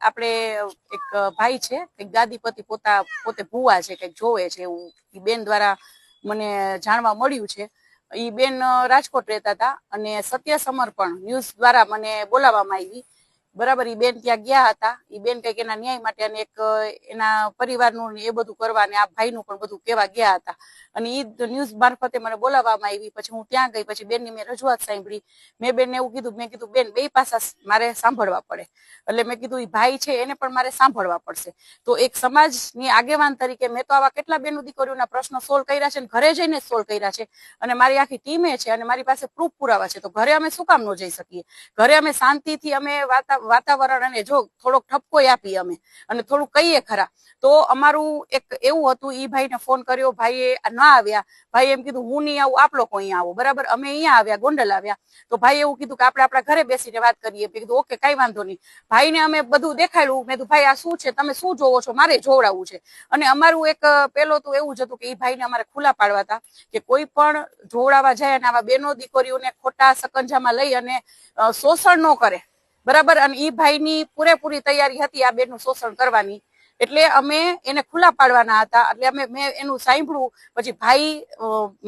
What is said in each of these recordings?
આપણે એક ભાઈ છે, કંઈક ગાદીપતિ પોતા પોતે ભૂવા છે, કંઈક જોવે છે એવું. ઈ બેન દ્વારા મને જાણવા મળ્યું છે. ઈ બેન રાજકોટ રહેતા હતા અને સત્ય સમર્પણ ન્યૂઝ દ્વારા મને બોલાવવામાં આવી. બરાબર બેન ત્યાં ગયા હતા. એ બેન કંઈક એના ન્યાય માટે અને એક એના પરિવારનું એ બધું કરવા અને આ ભાઈનું પણ બધું કહેવા ગયા હતા. અને એ ન્યૂઝ મારફતે મને બોલાવવામાં આવી. પછી હું ત્યાં ગઈ. પછી બેનની મેં રજૂઆત સાંભળી. મેં બેનને એવું કીધું, મેં કીધું, બેન, બે પાસા મારે સાંભળવા પડે. એટલે મેં કીધું એ ભાઈ છે, એને પણ મારે સાંભળવા પડશે. તો એક સમાજની આગેવાન તરીકે મેં તો આવા કેટલા બેન દીકરીઓના પ્રશ્નો સોલ્વ કર્યા છે અને ઘરે જઈને સોલ્વ કર્યા છે. અને મારી આખી ટીમે છે અને મારી પાસે પ્રૂફ પુરાવા છે. તો ઘરે અમે શું કામ ન જઈ શકીએ? ઘરે અમે શાંતિથી અમે વાતા- વાતાવરણ અને જો થોડોક ઠપકો આપીએ અમે અને થોડું કહીએ ખરા. તો અમારું એક એવું હતું, ઈ ભાઈને ફોન કર્યો, ભાઈએ ના આવ્યા. ભાઈ એમ કીધું, હું નહીં આવું, આપ લોકો અહીંયા આવો. બરાબર? અમે અહીંયા આવ્યા, ગોંડલ આવ્યા. તો ભાઈ એવું કીધું કે, આપણે આપણા ઘરે બેસીને વાત કરીએ. મેં કીધું, ઓકે, કઈ વાંધો નહીં. ભાઈને અમે બધું દેખાડ્યું. મેં કીધું, ભાઈ, આ શું છે? તમે શું જોવો છો? મારે જોવડાવવું છે. અને અમારું એક, પેલો તો એવું જ હતું કે, ઈ ભાઈને અમારે ખુલ્લા પાડવા હતા કે, કોઈ પણ જોવડાવવા જાય અને આવા બેનો દીકરીઓને ખોટા સકંજામાં લઈ અને શોષણ ન કરે. બરાબર? અને ઈ ભાઈની પૂરેપૂરી તૈયારી હતી આ બેનનું શોષણ કરવાની. એટલે અમે એને ખુલ્લા પાડવાના હતા. એટલે અમે, મેં એનું સાંભળ્યું, પછી ભાઈ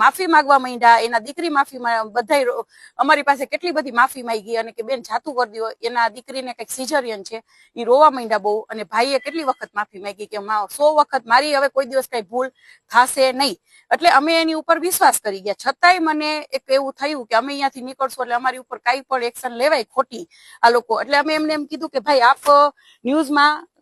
માફી માંગવા માંડ્યા. એના દીકરી માફી બધા અમારી પાસે કેટલી બધી માફી માંગી અને કે બેન જાતું કરી દ્યો. એના દીકરીને કંઈક સિઝરિયન છે એ રોવા માંડ્યા બહુ. અને ભાઈએ કેટલી વખત માફી માંગી કે સો વખત મારી હવે કોઈ દિવસ કઈ ભૂલ થશે નહીં. એટલે અમે એની ઉપર વિશ્વાસ કરી ગયા. છતાંય મને એક એવું થયું કે અમે અહીંયાથી નીકળશું, એટલે અમારી ઉપર કાંઈ પણ એક્શન લેવાય ખોટી આ લોકો. એટલે અમે એમને એમ કીધું કે ભાઈ, આપ ન્યૂઝમાં